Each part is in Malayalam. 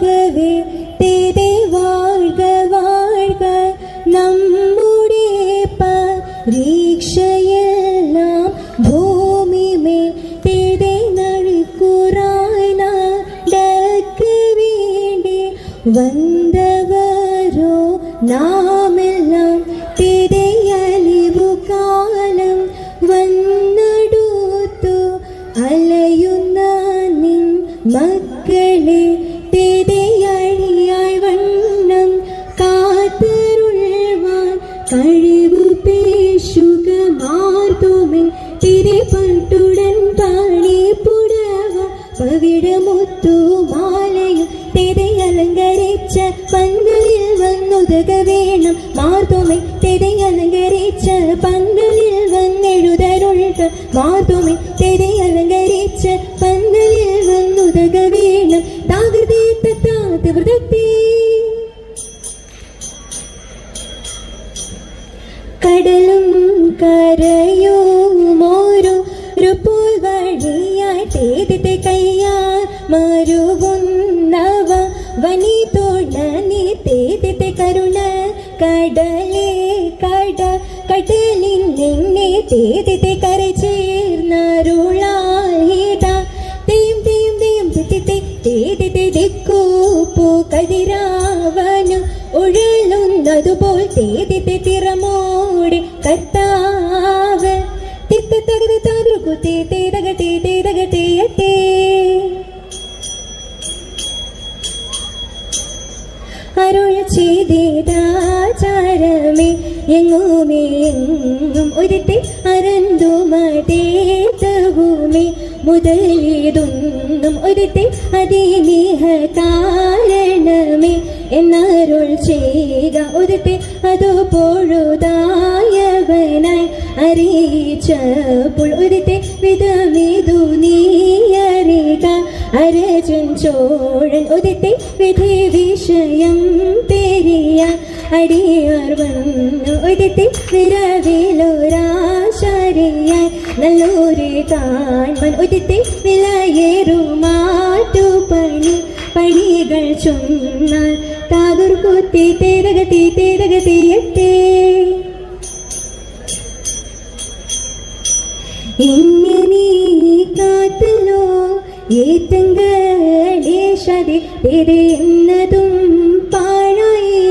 வாழ்கவே தேதே வாழ்க வாழ்க. நம்முடைய பரி തിരപ്പട്ടുടൻ പാണി പുടവ പവിഴമുത്തു മാലയും അലങ്കരിച്ച പന്തലിൽ വന്നുതക വേണം മാർത്തുമി അലങ്കരിച്ച പന്തലിൽ വന്നെഴുതരുൾക്ക് മാർത്തുമി തേതിത്തെ കയ്യാൽ മരുകുന്നവ വനി തോണനി തേതിത്തെ കരുണ കടലേ കട കടലിൻ നിന്നെ തേതിത്തെ കര ചേർന്നരുളായിട തെയ്യം തെയ്യം തെയ്യം തെത്തിത്തെ തേതിത്തെ ദിക്കൂപ്പു കതിരാവനും ഉഴലുന്നതുപോൽ തേതിത്തെ തിറമോടി കർത്താവ്. തിത്ത തകത തകൃകുത്തി തേതകത്തെ തേതകത്തെയത്തേ അതിനീഹ കാരണമേ എന്നരുൾ ചെയ്യുക ഒരുത്തെ അതോ അറിയിച്ചപ്പോൾ ഒരുത്തെ വിധമിതു നീയറിക. അരജൻ ചോഴൻ ഉദിത്തെ വിധി വിഷയം പെരിയ. അടിയർ വന്നു ഉദിത്തെ വിരവിലൊരാശാരിയായി. നല്ലൊരു കാൺമൻ ഉദിത്തെ വിലയേറുമാ. ഏത്തങ്കടേശതി തിരയുന്നതും പാഴായി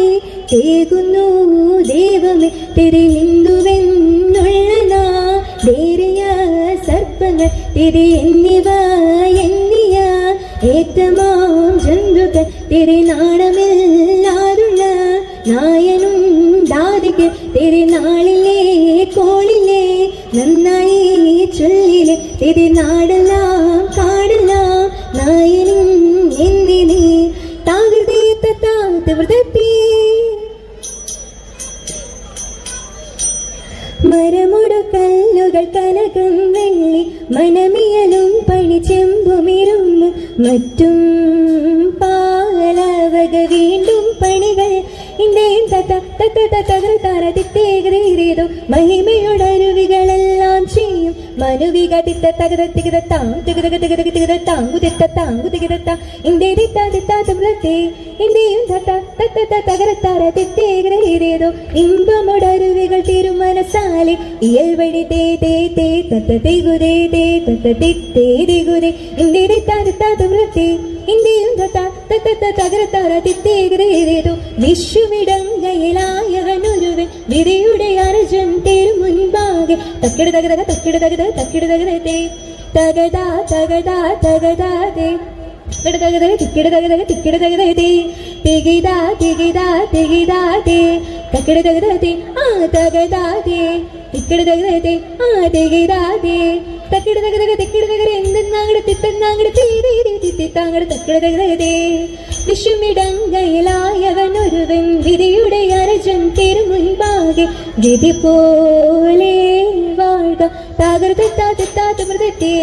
സർപ്പങ്ങൾ തിരി എന്നിവ എണ്ണിയ ഏറ്റമാം തിരുനാടെല്ലാം കാടെല്ലാം നായനും എന്തിനെ താകൃതി താത്ത വൃതത്തി കല്ലുകൾ കനകം വെള്ളി മനമിയലും പണിച്ചെമ്പുമിരുമ്പും മറ്റും പാലവക വീണ്ടും പണികൾ. ഇന്ത്യയും തത്ത തത്ത ഇന്ത്യയും ഇമ്പമുടരുവികൾ തിരുമനസാലെ ഇയൽ വഴി തേ തേ തേ തത്ത തിഗുരേ തേ തത്ത തിത്തേ തികുതേ ഇന്ത്യ തിത്ത ഇന്ത്യയും തത്ത തത്ത വിധിയുടെ അർജൻ മുൻപാകെ തക്കിട തകതക തക്കിട തകത തക്കിട തകതേ തകത തകത തകതാതേ തകതക തിക്കിട തകതക തിക്കിട തകതേ തികിത തികിത തികിതാതേ തക്കിട തകതേ ആ തകതാതേ തിക്കിട തകതേ ആ തികിതാതേ തക്കിട തകതക തിക്കിട തകര എന്തെന്നാങ്ങടെ തിത്തന്നാങ്ങടെ തീരെ തിത്തിത്താങ്ങടെ തക്കിട തകതേ വിഷുമിടങ്കയിലായവനൊരുവൻ വിധിയുടെ അരജൻ തിരുമുൻപാകെ വിധി പോലെ വാഴ്ക തകർത്താ തെത്താത്ത മൃതത്തെ